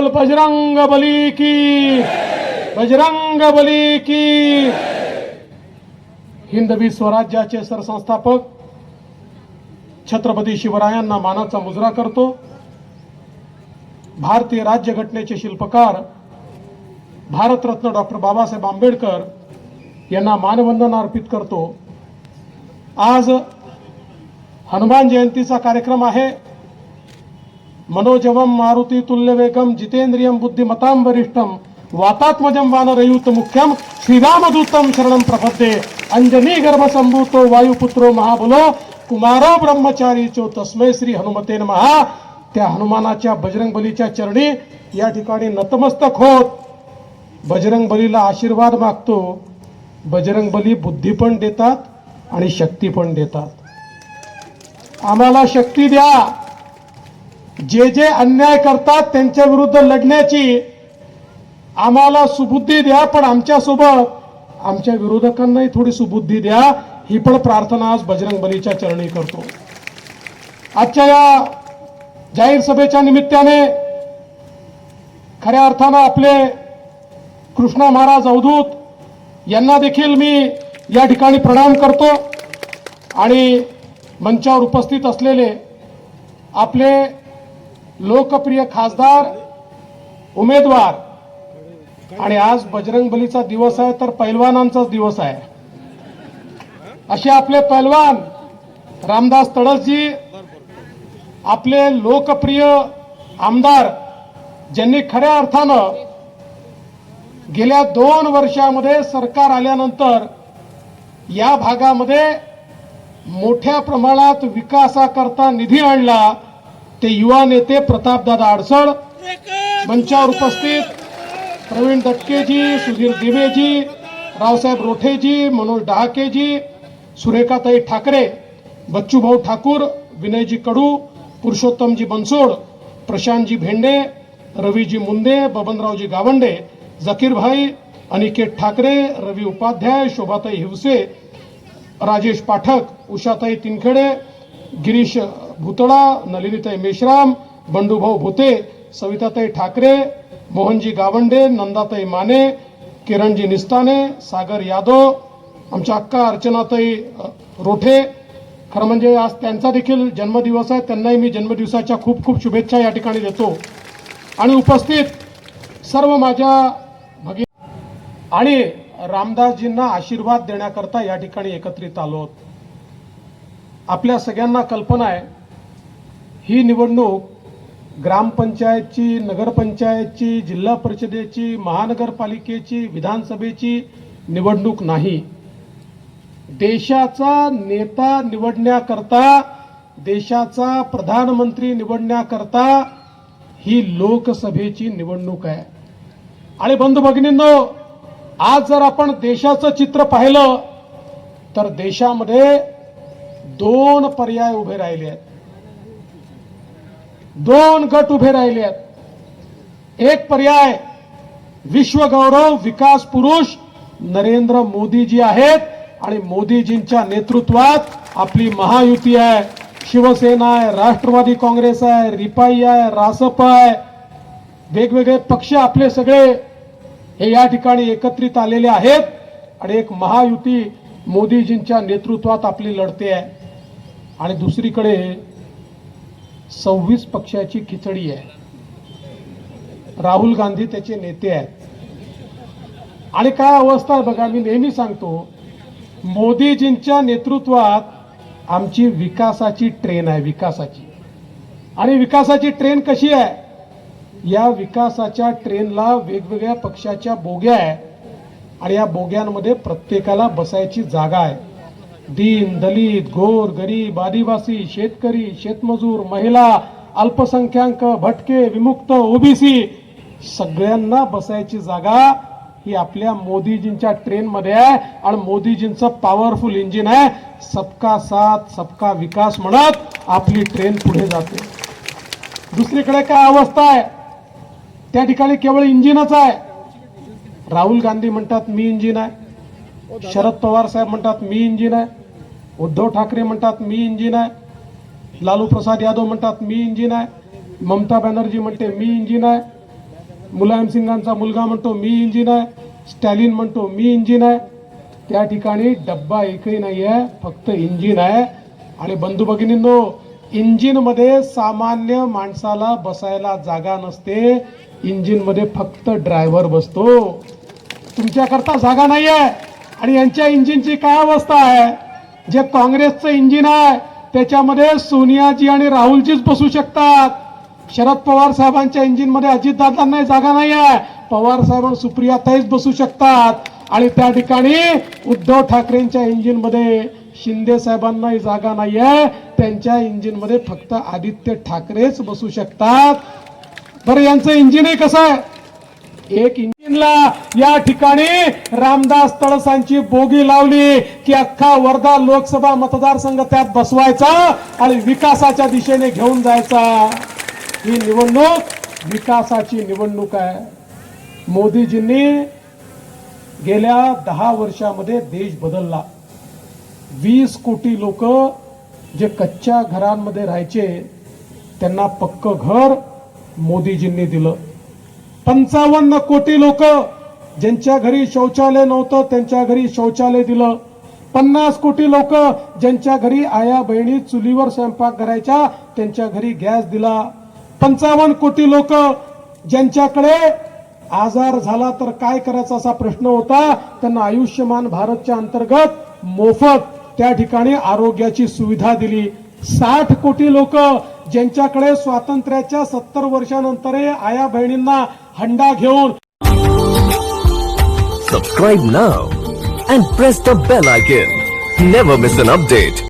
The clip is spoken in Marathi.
बोल बजरंग बली की बजरंग बली की. हिंदवी स्वराज्याचे सरसंस्थापक छत्रपती शिवरायांना मानाचा मुजरा करतो. भारतीय राज्यघटनेचे शिल्पकार भारतरत्न डॉक्टर बाबासाहेब आंबेडकर यांना मानवंदना अर्पित करतो. आज हनुमान जयंतीचा कार्यक्रम आहे. मनोजवम मारुती तुल्यवेगम जितेंद्रियम बुद्धिमतां वरिष्ठम वातात्मजम वानरयूत मुख्यम श्रीरामदूतम शरणम प्रपद्ये अंजनी गर्भसंभूतो वायुपुत्रो महाबलो कुमारो ब्रह्मचारी चो तस्मै श्री हनुमते महा त्या हनुमानाच्या बजरंग बलीच्या चरणी या ठिकाणी नतमस्तक होत. बजरंग बलीला आशीर्वाद मागतो. बजरंग बली बुद्धी पण देतात आणि शक्ती पण देतात. आम्हाला शक्ती द्या. जे जे अन्याय करतात त्यांच्या विरुद्ध लढण्याची आम्हाला सुबुद्धी द्या पण आमच्यासोबत आमच्या विरोधकांनाही थोडी सुबुद्धी द्या. ही पण प्रार्थना आज बजरंग बलीच्या चरणी करतो. आजच्या या जाहीर सभेच्या निमित्ताने खऱ्या अर्थानं आपले कृष्णा महाराज अवधूत यांना देखील मी या ठिकाणी प्रणाम करतो आणि मंचावर उपस्थित असलेले आपले लोकप्रिय खासदार उमेदवार. आणि आज बजरंग बलीचा दिवस आहे तर पैलवानांचाच दिवस आहे. असे आपले पैलवान रामदास तडसजी आपले लोकप्रिय आमदार ज्यांनी खऱ्या अर्थानं गेल्या दोन वर्षामध्ये सरकार आल्यानंतर या भागामध्ये मोठ्या प्रमाणात विकासाकरता निधी आणला. ते युवा नेते प्रतापदादा आडसळ मंचावर उपस्थित प्रवीण दटकेजी सुधीर दिवेजी रावसाहेब रोठेजी मनोज डहाकेजी सुरेखाताई ठाकरे बच्चूभाऊ ठाकूर विनयजी कडू पुरुषोत्तमजी बनसोड प्रशांतजी भेंडे रवीजी मुंदे बबनरावजी गावंडे जकीरभाई अनिकेत ठाकरे रवी उपाध्याय शोभाताई हिवसे राजेश पाठक उषाताई तिनखेडे गिरीश भुतळा नलिनीताई मेश्राम बंडूभाऊ भुते सविताताई ठाकरे मोहनजी गावंडे नंदाताई माने किरणजी निस्ताने सागर यादव आमच्या अक्का अर्चनाताई रोठे. खरं म्हणजे आज त्यांचा देखील जन्मदिवस आहे. त्यांनाही मी जन्मदिवसाच्या खूप खूप शुभेच्छा या ठिकाणी देतो. आणि उपस्थित सर्व माझ्या भगिनी आणि रामदासजींना आशीर्वाद देण्याकरता या ठिकाणी एकत्रित आलो आहोत. आपल्या सगळ्यांना कल्पना आहे ही निवडणूक ग्रामपंचायतची नगरपंचायतची जिल्हा परिषदेची महानगरपालिकेची विधानसभेची निवडणूक नाही. देशाचा नेता निवडण्याकरता देशाचा प्रधानमंत्री निवडण्याकरता ही लोकसभेची निवडणूक आहे. आणि बंधू भगिनींनो आज जर आपण देशाचं चित्र पाहिलं तर देशामध्ये दोन पर्याय उभे राहिले आहेत. दोन गट उभे राहिले आहेत. एक पर्याय विश्वगौरव विकास पुरुष नरेंद्र मोदीजी आहेत आणि मोदीजींच्या नेतृत्वात आपली महायुती आहे. शिवसेना आहे राष्ट्रवादी काँग्रेस आहे रिपाई आहे रासप आहे. वेगवेगळे पक्ष आपले सगळे हे या ठिकाणी एकत्रित आलेले आहेत आणि एक महायुती मोदीजींच्या नेतृत्वात आपली लढते आहे. आणि दुसरीकडे सव्वीस पक्षाची खिचडी आहे. राहुल गांधी त्याचे नेते आहेत. आणि काय अवस्था आहे बघा मी नेहमी सांगतो मोदीजींच्या नेतृत्वात आमची विकासाची ट्रेन आहे विकासाची. आणि विकासाची ट्रेन कशी आहे? या विकासाच्या ट्रेनला वेगवेगळ्या पक्षाच्या बोग्या आहे आणि या बोग्यांमध्ये प्रत्येकाला बसायची जागा आहे. दीन दलित गोर गरीब आदिवासी शेतकरी शेतमजूर महिला अल्पसंख्याक भटके विमुक्त ओबीसी सगळ्यांना बसायची जागा ही आपल्या मोदीजींच्या ट्रेनमध्ये आहे आणि मोदीजींचं पॉवरफुल इंजिन आहे. सबका साथ सबका विकास म्हणत आपली ट्रेन पुढे जाते. दुसरीकडे काय अवस्था आहे? त्या ठिकाणी केवळ इंजिनच आहे. राहुल गांधी म्हणतात मी इंजिन आहे. शरद पवार साहेब म्हणतात मी इंजिन आहे. उद्धव ठाकरे म्हणतात मी इंजिन आहे. लालू प्रसाद यादव म्हणतात मी इंजिन आहे. ममता बॅनर्जी म्हणते मी इंजिन आहे. मुलायम सिंगांचा मुलगा म्हणतो मी इंजिन आहे. स्टॅलिन म्हणतो मी इंजिन आहे. त्या ठिकाणी डब्बा एकही नाही आहे फक्त इंजिन आहे. आणि बंधू भगिनींनो इंजिनमध्ये सामान्य माणसाला बसायला जागा नसते. इंजिनमध्ये फक्त ड्रायव्हर बसतो. तुमच्याकरता जागा नाही आहे आणि यांच्या इंजिनची काय अवस्था आहे? जे काँग्रेसचं इंजिन आहे त्याच्यामध्ये सोनियाजी आणि राहुलजीच बसू शकतात. शरद पवार साहेबांच्या इंजिनमध्ये अजितदादांना जागा नाही आहे. पवार साहेब सुप्रियाताईच बसू शकतात. आणि त्या ठिकाणी उद्धव ठाकरेंच्या इंजिनमध्ये शिंदे साहेबांनाही जागा नाही आहे. त्यांच्या इंजिनमध्ये फक्त आदित्य ठाकरेच बसू शकतात. बरं यांचं इंजिनही कसं आहे? एक इंजिनला या ठिकाणी रामदास तळसांची बोगी लावली की अख्खा वर्धा लोकसभा मतदारसंघ त्यात बसवायचा आणि विकासाच्या दिशेने घेऊन जायचा. ही निवडणूक विकासाची निवडणूक आहे. मोदीजींनी गेल्या दहा वर्षामध्ये देश बदलला. वीस कोटी लोक जे कच्च्या घरांमध्ये राहायचे त्यांना पक्क घर मोदीजींनी दिलं. पंचावन्न कोटी लोक ज्यांच्या घरी शौचालय नव्हतं त्यांच्या घरी शौचालय दिलं. पन्नास कोटी लोक ज्यांच्या घरी आया बहिणी चुलीवर स्वयंपाक करायच्या त्यांच्या घरी गॅस दिला. पंचावन्न कोटी लोक ज्यांच्याकडे आजार झाला तर काय करायचा असा प्रश्न होता त्यांना आयुष्यमान भारतच्या अंतर्गत मोफत त्या ठिकाणी आरोग्याची सुविधा दिली. साठ कोटी लोक ज्यांच्याकडे स्वातंत्र्याच्या सत्तर वर्षानंतर आया बहिणींना हंडा घेऊन Subscribe now and press the bell icon. Never miss an update.